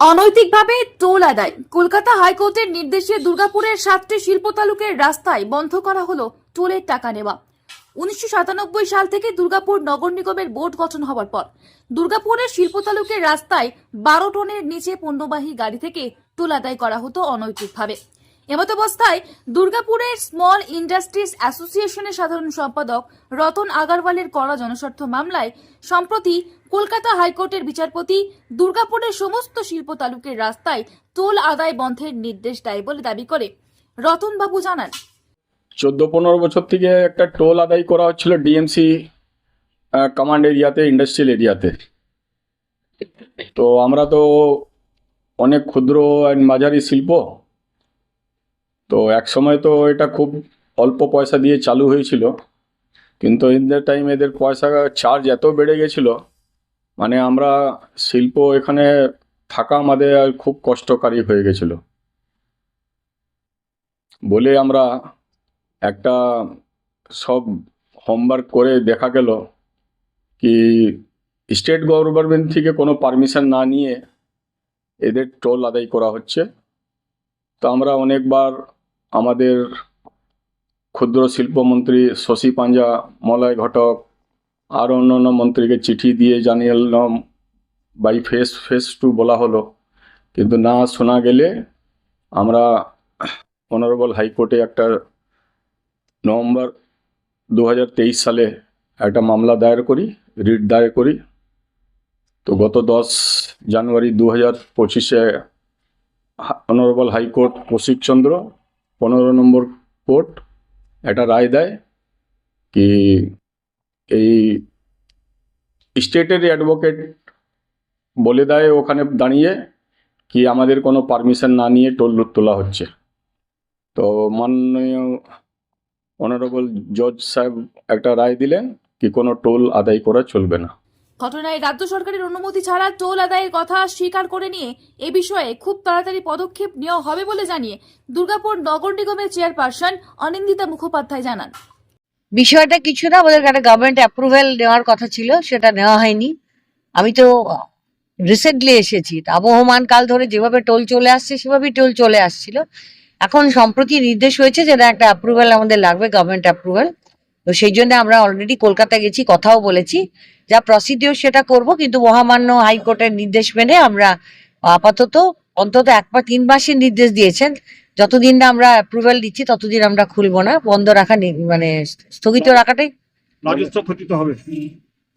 অনৈতিকভাবে toll আদায় কলকাতা হাইকোর্টের নির্দেশে দুর্গাপুরের সাতটি শিল্প তালুকের রাস্তায় বন্ধ করা হলো টোলের টাকা নেওয়া। উনিশশো সাতানব্বই সাল থেকে দুর্গাপুর নগর নিগমের বোর্ড গঠন হওয়ার পর দুর্গাপুরের শিল্প তালুকের রাস্তায় বারো টনের নিচে পণ্যবাহী গাড়ি থেকে টোল আদায় করা হতো অনৈতিকভাবে। এমত অবস্থায় দুর্গাপুরের স্মল ইন্ডাস্ট্রিজ অ্যাসোসিয়েশনের সাধারণ সম্পাদক রতন আগারওয়ালের করা জনস্বার্থ মামলায় সম্প্রতি কলকাতা হাইকোর্টের বিচারপতি দুর্গাপুরের সমস্ত শিল্প তালুকের রাস্তায় টোল আদায় বন্ধের নির্দেশ দেয় বলে দাবি করে। রতনবাবু জানান। চোদ্দ পনেরো বছর থেকে একটা টোল আদায় করা হচ্ছিল ডিএমসি কমান্ড এরিয়াতে ইন্ডাস্ট্রিয়াল এরিয়াতে। তো আমরা তো অনেক ক্ষুদ্র অ্যান্ড মাঝারি শিল্প তো এক সময় তো এটা খুব অল্প পয়সা দিয়ে চালু হয়েছিল, কিন্তু দ্য টাইম এদের পয়সা চার্জ এত বেড়ে গেছিল মানে আমরা শিল্প এখানে থাকা আমাদের খুব কষ্টকারী হয়ে গেছিল। বলে আমরা একটা সব হোমওয়ার্ক করে দেখা গেল কি স্টেট গভর্নমেন্ট থেকে কোনো পারমিশন না নিয়ে এদের টোল আদায় করা হচ্ছে। তো আমরা অনেকবার আমাদের ক্ষুদ্র শিল্পমন্ত্রী শশী পাঞ্জা মলয় ঘটক আর অন্যান্য মন্ত্রীকে চিঠি দিয়ে জানিয়ে এলাম বাই ফেস ফেস টু বলা হলো। কিন্তু না শোনা গেলে আমরা অনারেবল হাইকোর্টে একটা নভেম্বর দু হাজার তেইশ সালে একটা মামলা দায়ের করি, রিট দায়ের করি। তো গত দশ জানুয়ারি দু হাজার পঁচিশে অনারেবল হাইকোর্ট কৌশিকচন্দ্র পনেরো নম্বর কোর্ট একটা রায় দেয় কি এই স্টেটের অ্যাডভোকেট বলে দেয় ওখানে দাঁড়িয়ে কি আমাদের কোনো পারমিশন না নিয়ে টোল তোলা হচ্ছে। তো মাননীয় অনারেবল জজ সাহেব একটা রায় দিলেন কি কোনো টোল আদায় করা চলবে না। ঘটনায় রাজ্য সরকারের অনুমতি ছাড়া টোল আদায়ের কথা স্বীকার করে নিয়ে এ বিষয়ে খুব তাড়াতাড়ি পদক্ষেপ নেওয়া হবে বলে জানিয়ে দুর্গাপুর নগর নিগমের চেয়ারপারসন অনিন্দিতা মুখোপাধ্যায় জানান। বিষয়টা কিছু না আমাদের একটা গভর্নমেন্ট অ্যাপ্রুভেল নেওয়ার কথা ছিল, সেটা নেওয়া হয়নি। আমি তো রিসেন্টলি এসেছি আবহমান কাল ধরে যেভাবে টোল চলে আসছে, সেভাবেই টোল চলে আসছিল। এখন সম্প্রতি নির্দেশ হয়েছে যে একটা অ্যাপ্রুভেল আমাদের লাগবে গভর্নমেন্ট অ্যাপ্রুভেল তো সেই জন্য আমরা অলরেডি কলকাতা গেছি কথাও বলেছি। যা প্রসিডিওর সেটা করব কিন্তু মহামান্য হাইকোর্টের নির্দেশ মেনে আমরা আপাতত অন্তত এক বা তিন মাসের নির্দেশ দিয়েছেন। যতদিন না আমরা অ্যাপ্রুভেল দিচ্ছি ততদিন আমরা খুলবো না। বন্ধ রাখা মানে স্থগিত রাখাটাই হবে।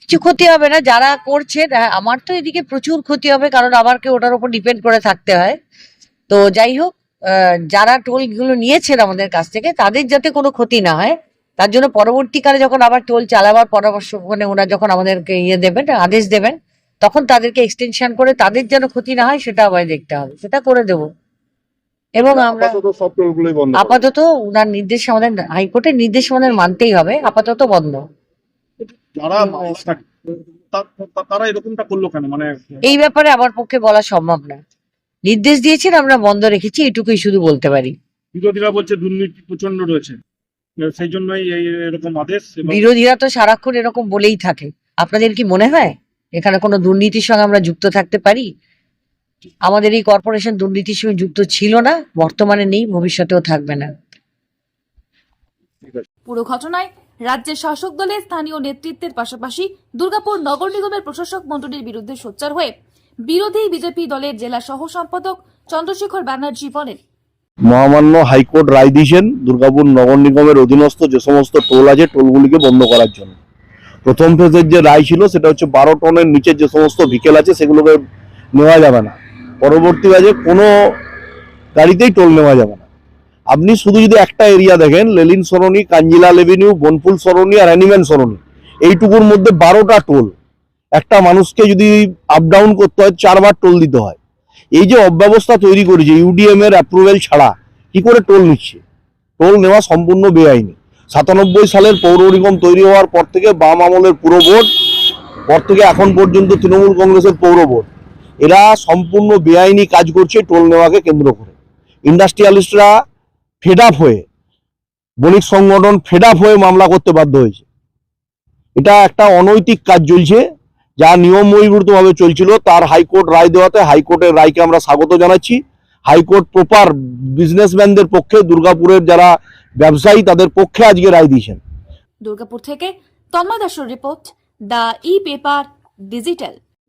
কিছু ক্ষতি হবে না যারা করছে হ্যাঁ, আমার তো এদিকে প্রচুর ক্ষতি হবে কারণ আমাকে ওটার উপর ডিপেন্ড করে থাকতে হয়। তো যাই হোক যারা টোলগুলো নিয়েছেন আমাদের কাছ থেকে তাদের যাতে কোনো ক্ষতি না হয় তার জন্য পরবর্তীকালে যখন আবার টোল চালাবার পরামর্শ মানে ওরা যখন আমাদেরকে ইয়ে দেবেন আদেশ দেবেন তখন তাদেরকে এক্সটেনশন করে তাদের যেন ক্ষতি না হয় সেটা আবার দেখতে হবে। সেটা করে দেব। এবং আমরা আপাতত ওনার নির্দেশ আমাদের হাইকোর্টের নির্দেশ আমাদের মানতেই হবে আপাতত বন্ধ। তারা এরকমটা করল কেন? মানে এই ব্যাপারে আমার পক্ষে বলা সম্ভব না। নির্দেশ দিয়েছেন আমরা বন্ধ রেখেছি এটুকুই শুধু বলতে পারি। বিরোধীরা বলছে দুর্নীতি প্রচণ্ড রয়েছে। সেই জন্যই এই এরকম আদেশ বিরোধীরা তো সারাক্ষণ এরকম বলেই থাকে। আপনাদের কি মনে হয়? এখানে কোনো দুর্নীতির সঙ্গে আমরা যুক্ত থাকতে পারি? আমাদের এই কর্পোরেশন দুর্নীতির সঙ্গে যুক্ত ছিল না বর্তমানে নেই ভবিষ্যতেও থাকবে না। পুরো ঘটনায় রাজ্যের শাসক দলের স্থানীয় নেতৃত্বের পাশাপাশি দুর্গাপুর নগর নিগমের প্রশাসক মণ্ডলীর বিরুদ্ধে সোচ্চার হয়ে বিরোধী বিজেপি দলের জেলা সহ সম্পাদক চন্দ্রশেখর ব্যানার্জি বলেন মহামান্য হাইকোর্ট রায় দিয়েছেন দুর্গাপুর নগর নিগমের অধীনস্থ যে সমস্ত টোল আছে টোলগুলিকে বন্ধ করার জন্য। প্রথম ফেজের যে রায় ছিল, সেটা হচ্ছে বারো টনের নিচে যে সমস্ত ভিকেল আছে, সেগুলোকে নেওয়া যাবে না। পরবর্তী বাজে কোনো গাড়িতেই টোল নেওয়া যাবে না। আপনি শুধু যদি একটা এরিয়া দেখেন, লেলিন সরণি, কাঞ্জিলা লেভিনিউ, বনফুল সরণি আর অ্যানিম্যান সরণি, এইটুকুর মধ্যে বারোটা টোল। একটা মানুষকে যদি আপ ডাউন করতে হয়, চারবার টোল দিতে হয়। এই যে অব্যবস্থা তৈরি করেছে ইউডিএম এর অ্যাপ্রুভেল ছাড়া, কি করে টোল নিচ্ছে? টোল নেওয়া সম্পূর্ণ বেআইনি। সাতানব্বই সালের পৌর নিগম তৈরি হওয়ার পর থেকে বাম আমলের পুরো বোর্ড পর থেকে এখন পর্যন্ত তৃণমূল কংগ্রেসের পৌর বোর্ড এরা সম্পূর্ণ বেআইনি কাজ করছে টোল নেওয়াকে কেন্দ্র করে। ইন্ডাস্ট্রিয়ালিস্টরা ফেড আপ হয়ে, বণিক সংগঠন ফেড আপ হয়ে মামলা করতে বাধ্য হয়েছে। এটা একটা অনৈতিক কাজ চলছে। যা নিয়ম বহির্ভূতভাবে চলছিল, তার হাইকোর্ট রায় দেওয়াতে হাইকোর্টের রায়কে আমরা স্বাগত জানাচ্ছি। হাইকোর্ট প্রপার বিজনেসম্যানদের পক্ষে দুর্গাপুরের যারা ব্যবসায়ী, তাদের পক্ষে আজকে রায় দিয়েছেন। দুর্গাপুর থেকে তন্ময় দাসের report, the E paper digital.